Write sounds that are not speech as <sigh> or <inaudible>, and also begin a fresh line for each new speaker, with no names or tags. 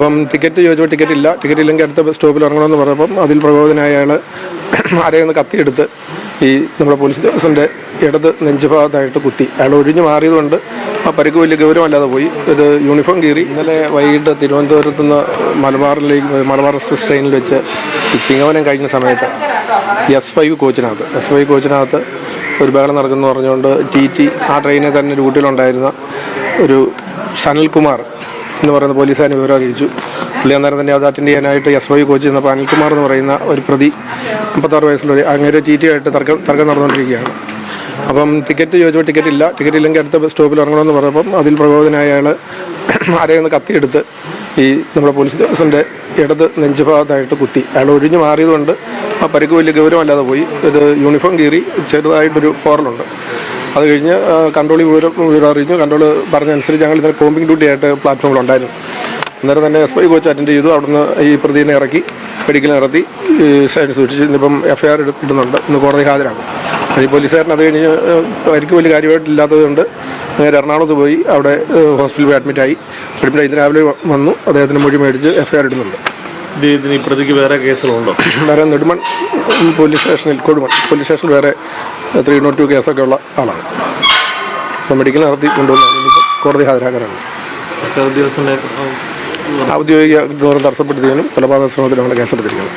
അപ്പം ടിക്കറ്റ് ചോദിച്ചപ്പോൾ ടിക്കറ്റ് ഇല്ല. ടിക്കറ്റ് ഇല്ലെങ്കിൽ അടുത്ത ബസ് സ്റ്റോപ്പിൽ ഇറങ്ങണമെന്ന് പറഞ്ഞപ്പം അതിൽ പ്രകോപനായ അയാൾ ആരെയൊന്ന് കത്തിയെടുത്ത് ഈ നമ്മുടെ പോലീസ് ഉദ്യോഗസ്ഥന്റെ ഇടത് നെഞ്ചുഭാഗത്തായിട്ട് കുത്തി. അയാൾ ഒഴിഞ്ഞു മാറിയതുകൊണ്ട് ആ പരിക്ക് വലിയ ഗൗരവമല്ലാതെ പോയി. ഒരു യൂണിഫോം കീറി ഇന്നലെ വൈകിട്ട് തിരുവനന്തപുരത്ത് നിന്ന് മലബാറിലേക്ക് മലബാർ എക്സ്പ്രസ് ട്രെയിനിൽ വെച്ച് ചിങ്ങവനം കഴിഞ്ഞ സമയത്ത് എസ് ഫൈവ് കോച്ചിനകത്ത്. എസ് ഫൈവ് കോച്ചിനകത്ത് ഒരു ബഹളം നടക്കുന്നു പറഞ്ഞുകൊണ്ട് ടി ടി ആ ട്രെയിനിൽ തന്നെ ഡ്യൂട്ടിയിലുണ്ടായിരുന്ന ഒരു സനൽകുമാർ എന്ന് പറയുന്ന പോലീസുകാരൻ വിവരം അറിയിച്ചു പുള്ളി അന്നേരം തന്നെ അത് അറ്റൻഡ് ചെയ്യാനായിട്ട് എസ് വൈ കോച്ച് ചെന്നപ്പോൾ അനിൽകുമാർ എന്ന് പറയുന്ന ഒരു പ്രതി മുപ്പത്താറ് വയസ്സുള്ള അങ്ങനെ ടി ടി ആയിട്ട് തർക്കം തർക്കം നടന്നുകൊണ്ടിരിക്കുകയാണ്. അപ്പം ടിക്കറ്റ് ചോദിച്ചപ്പോൾ ടിക്കറ്റ് ഇല്ല. ടിക്കറ്റ് ഇല്ലെങ്കിൽ അടുത്ത സ്റ്റോപ്പിൽ ഇറങ്ങണമെന്ന് പറഞ്ഞപ്പം അതിൽ പ്രകോപനായ അയാൾ ആരെയൊന്ന് കത്തിയെടുത്ത് ഈ നമ്മുടെ പോലീസ് ഉദ്യോഗസ്ഥന്റെ ഇടത് നെഞ്ചുഭാഗത്തായിട്ട് കുത്തി. അയാൾ ഒഴിഞ്ഞു മാറിയതുകൊണ്ട് ആ പരിക്ക് വലിയ ഗൗരവമല്ലാതെ പോയി. ഒരു യൂണിഫോം കീറി ചെറുതായിട്ടൊരു പോറലുണ്ട്. അത് കഴിഞ്ഞ് കൺട്രോൾ വിവരം വിവരം അറിഞ്ഞു കൺട്രോൾ പറഞ്ഞനുസരിച്ച് ഞങ്ങൾ ഇന്നലെ കോമ്പിംഗ് ഡ്യൂട്ടി ആയിട്ട് പ്ലാറ്റ്ഫോമിലുണ്ടായിരുന്നു അന്നേരം തന്നെ എസ് ഐ കോച്ച് അറ്റൻഡ് ചെയ്തു. അവിടുന്ന് ഈ പ്രതിനെ ഇറക്കി മെഡിക്കൽ നടത്തി സൈഡ് സൂക്ഷിച്ച് ഇന്നിപ്പം എഫ് ഐ ആർ ഇടുന്നുണ്ട്. ഇന്ന് കോടതി ഹാജരാകും. ഈ പോലീസുകാരൻ അത് കഴിഞ്ഞ് അവർക്ക് വലിയ കാര്യമായിട്ടില്ലാത്തത് കൊണ്ട് നേരെ എറണാകുളത്ത് പോയി അവിടെ ഹോസ്പിറ്റലിൽ പോയി അഡ്മിറ്റായി അഡ്മിറ്റായി ഇന്ന് രാവിലെ വന്നു. അദ്ദേഹത്തിന് മൊഴി മേടിച്ച് എഫ് ഐ ആർ ഇടുന്നുണ്ട്.
ഇത് ഇതിന് ഈ പ്രതിക്ക് വേറെ കേസുകളുണ്ടോ? <clears throat>
വേറെ നെടുമൺ പോലീസ് സ്റ്റേഷനിൽ കൊടുമൺ പോലീസ് സ്റ്റേഷനിൽ വേറെ ത്രീ നോട്ട് ടു കേസൊക്കെ ഉള്ള ആളാണ്. അപ്പം മെഡിക്കൽ നടത്തി കൊണ്ടുവന്ന് കോടതി ഹാജരാക്കാനാണ്. ഔദ്യോഗിക ഗൗരവം തടസ്സപ്പെടുത്തിയതിനും കൊലപാതക ശ്രമത്തിനുമാണ് കേസെടുത്തിരിക്കുന്നത്.